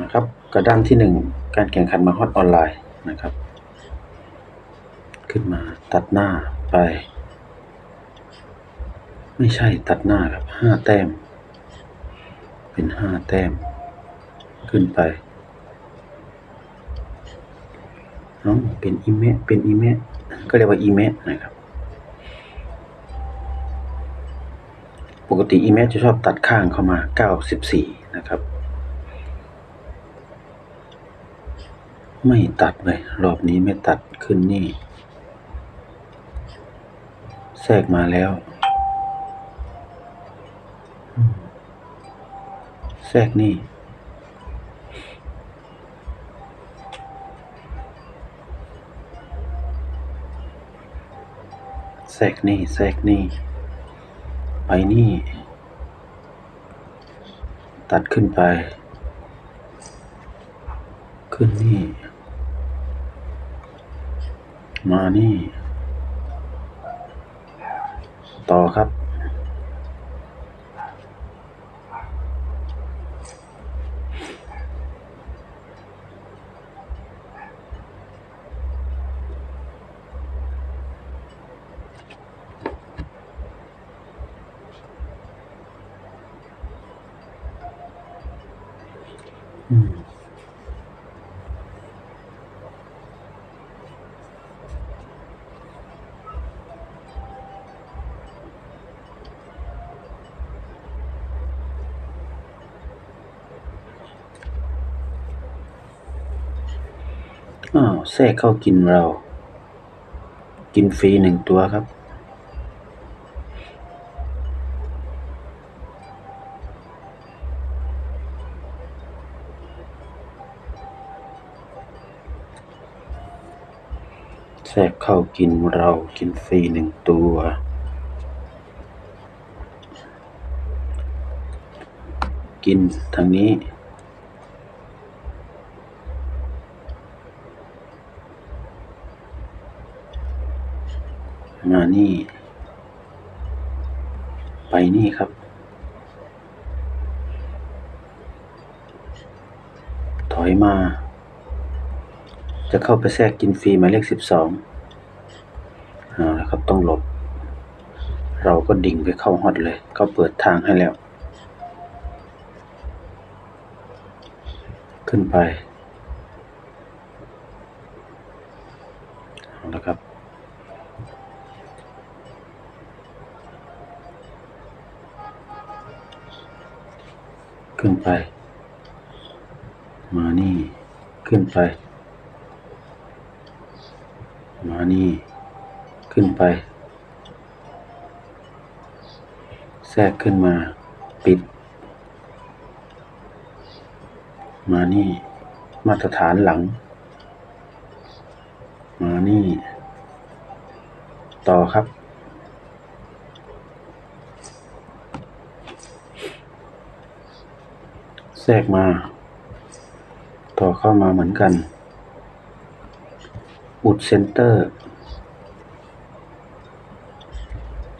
นะครับกระด้านที่หนึ่งการแข่งขันมาฮอตออนไลน์นะครับ ขึ้นมาตัดหน้าไป ไม่ใช่ตัดหน้าครับห้าแต้ม เป็นห้าแต้ม ขึ้นไปน้องเป็นอีเมะเป็นอีเมะก็เรียกว่าอีเมะนะครับ ปกติอีเมะจะชอบตัดข้างเข้ามาเก้าสิบสี่นะครับ ไม่ตัดเลย รอบนี้ไม่ตัดขึ้นนี่ แทรกมาแล้ว แทรกนี่แทรกนี่แทรกนี่ ไปนี่ ตัดขึ้นไป ขึ้นนี่ มานี่ ต่อครับ อ้าว แทรกเข้ากินเรา กินฟรีหนึ่งตัวครับ แทรกเข้ากินเรากินฟรีหนึ่งตัวกินทางนี้ นี่ ไปนี่ครับ ถอยมา จะเข้าไปแทรกกินฟรีหมายเลขสิบสองเอาละครับต้องหลบ เราก็ดิ่งไปเข้าฮอตเลยเขาเปิดทางให้แล้ว ขึ้นไป ขึ้นไป มานี่ขึ้นไป มานี่ขึ้นไป แทรกขึ้นมา ปิด มานี่ มาตรฐานหลัง มานี่ ต่อครับ แทรกมา ต่อเข้ามาเหมือนกัน อุดเซนเตอร์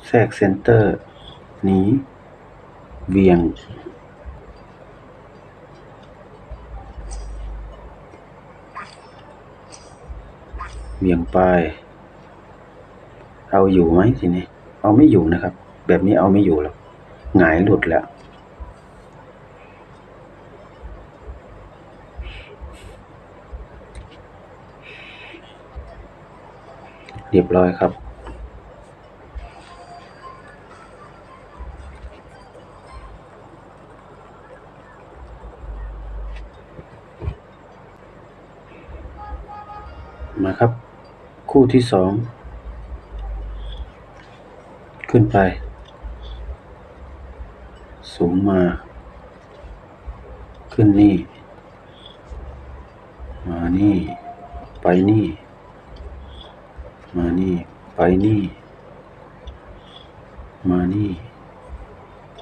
แทรกเซนเตอร์ นี้เวียง เวียงไป เอาอยู่ไหมทีนี้ เอาไม่อยู่นะครับ แบบนี้เอาไม่อยู่หรอกหงายหลุดแล้ว เรียบร้อยครับ มาครับ คู่ที่สองขึ้นไป สูงมา ขึ้นนี่ มานี่ ไปนี่ มานี่ ไปนี่ มานี่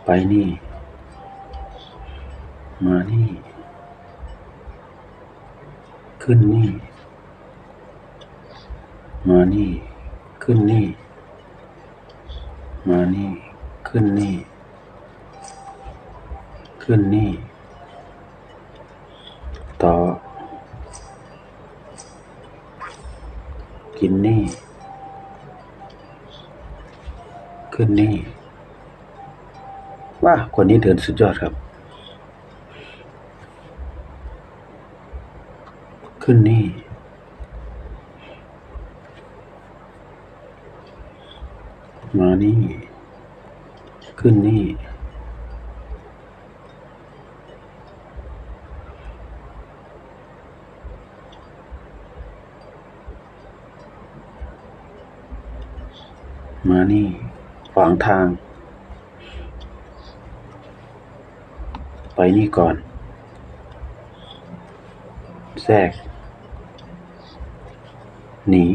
ไปนี่ มานี่ ขึ้นนี่ มานี่ ขึ้นนี่ มานี่ ขึ้นนี่ ขึ้นนี่ ต่อกินนี่ ขึ้นนี่ว่าคนนี้เดินสุดยอดครับ ขึ้นนี่มานี่ ขึ้นนี่ มานี่ ขวางทาง ไปนี่ก่อน แทรก หนี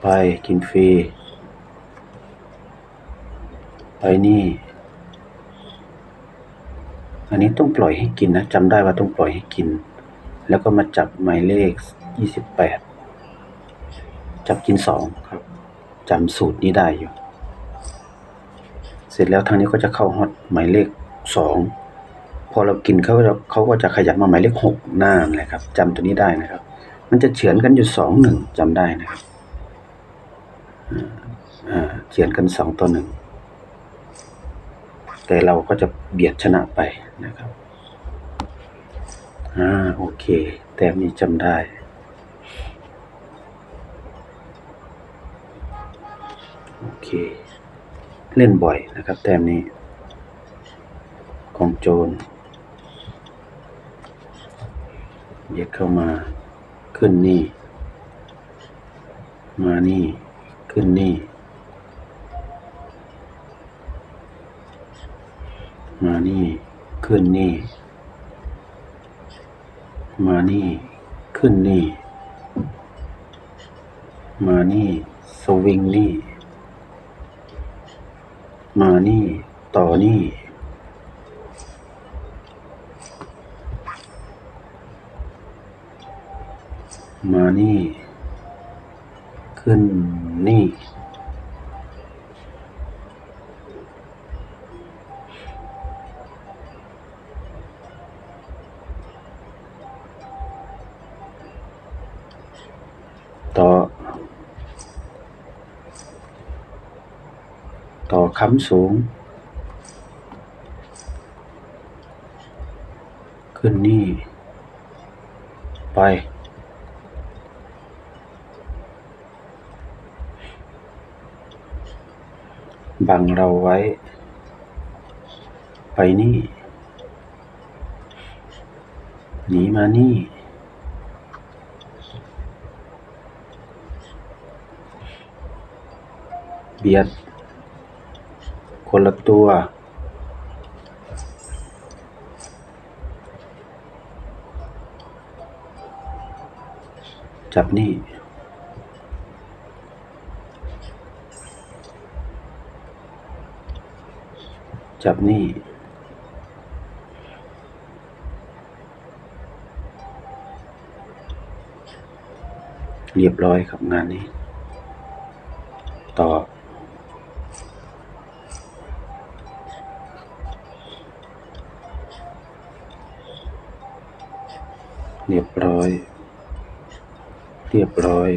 ไปกินฟรี ไปนี่อันนี้ต้องปล่อยให้กินนะจำได้ว่าต้องปล่อยให้กิน แล้วก็มาจับหมายเลขยี่สิบแปดจับกินสองครับจำสูตรนี้ได้อยู่ เสร็จแล้วทางนี้ก็จะเข้าฮอตหมายเลขสองพอเรากินเขาก็จะเขาก็จะขยับมาหมายเลขหกหน้าเลยครับจำตัวนี้ได้นะครับ มันจะเฉือนกันอยู่สองหนึ่งจำได้นะครับอ่าอ่าเฉือนกันสองต่อหนึ่งแต่เราก็จะเบียดชนะไปนะครับ อ่าโอเค แต้มนี้จำได้ โอเค เล่นบ่อยนะครับ แต้มนี้ ของโจรเบียดเข้ามา ขึ้นนี่ มานี่ ขึ้นนี่ มานี่ ขึ้นนี่ มานี่ ขึ้นนี่ มานี่ สวิงนี่ มานี่ ต่อนี่ มานี่ ขึ้นนี่ ค้ำสูง ขึ้นนี่ ไป บังเราไว้ ไปนี่ หนีมานี่เบียด คนละตัว จับนี่จับนี่ เรียบร้อยครับงานนี้ เรียบร้อย เรียบร้อย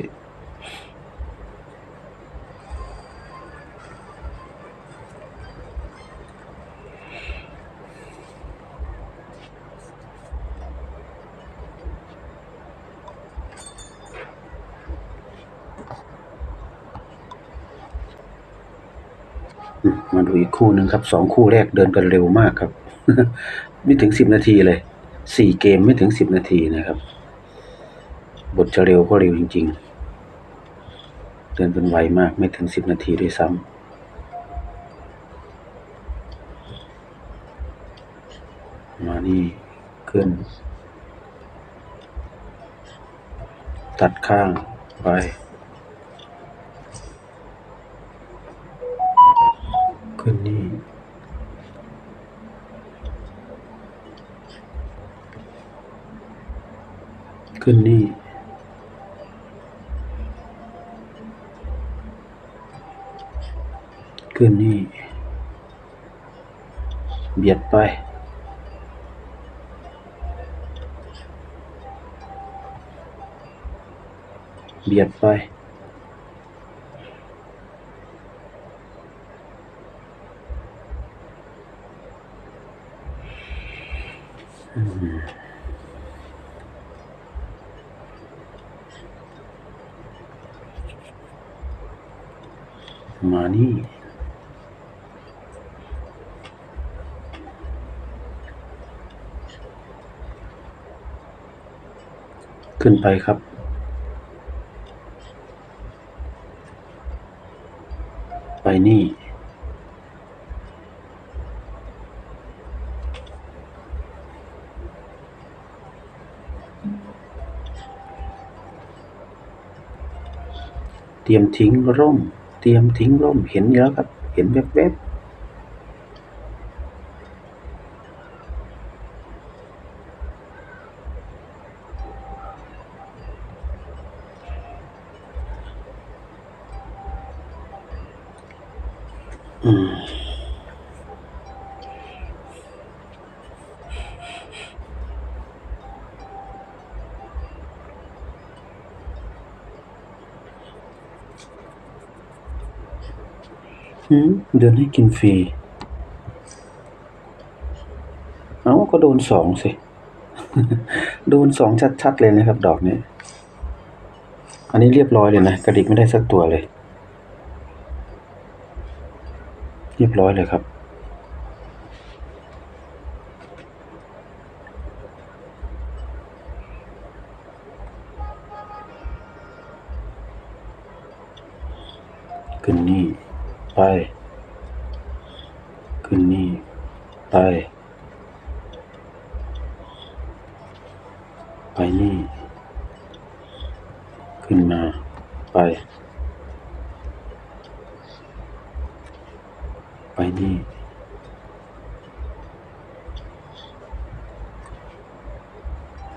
มาดูอีกคู่หนึ่งครับ สองคู่แรกเดินกันเร็วมากครับ ไม่ถึงสิบนาทีเลย สี่เกมไม่ถึงสิบนาทีนะครับ บทจะเร็วก็เร็วจริง ๆ เดินเป็นไวมากไม่ถึงสิบนาทีด้วยซ้ำมานี่ขึ้น ตัดข้างไป ขึ้นนี่ ขึ้นนี่ เบียดไป เบียดไป มานี่ ขึ้นไปครับไปนี่ เตรียมทิ้งร่ม เตรียมทิ้งร่มเห็นแล้วครับ เห็นแวบๆ หืมเดินให้กินฟรี เอาก็โดนสองสิ โดนสองชัด ๆ เลยนะครับ ดอกนี้ อันนี้เรียบร้อยเลยนะ กระดิกไม่ได้สักตัวเลย เรียบร้อยเลยครับ ขึ้นนี่ ไป ไปนี่ ขึ้นมา ไป ไปนี่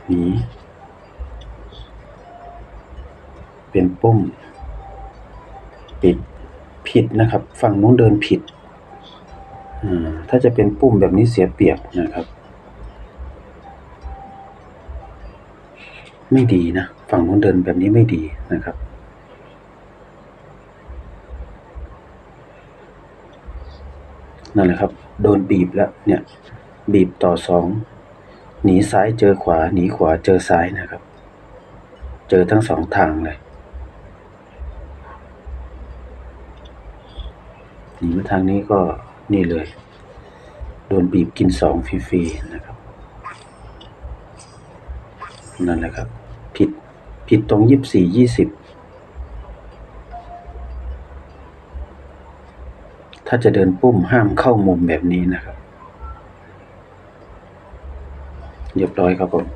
หนี เป็นปุ้มปิด ผิดนะครับ ฝั่งนู้นเดินผิด ถ้าจะเป็นปุ้มแบบนี้เสียเปรียบนะครับ ไม่ดีนะ ฝั่งนู้นเดินแบบนี้ไม่ดีนะครับนั่นแหละครับ โดนบีบแล้วเนี่ย บีบต่อสองหนีซ้ายเจอขวา หนีขวาเจอซ้ายนะครับ เจอทั้งสองทางเลย หนีมาทางนี้ก็นี่เลย โดนบีบกินสองฟรีๆนะครับ นั่นแหละครับ ผิดผิดตรงยี่สี่ยี่สิบถ้าจะเดินปุ้มห้ามเข้ามุมแบบนี้นะครับเรียบร้อยครับผม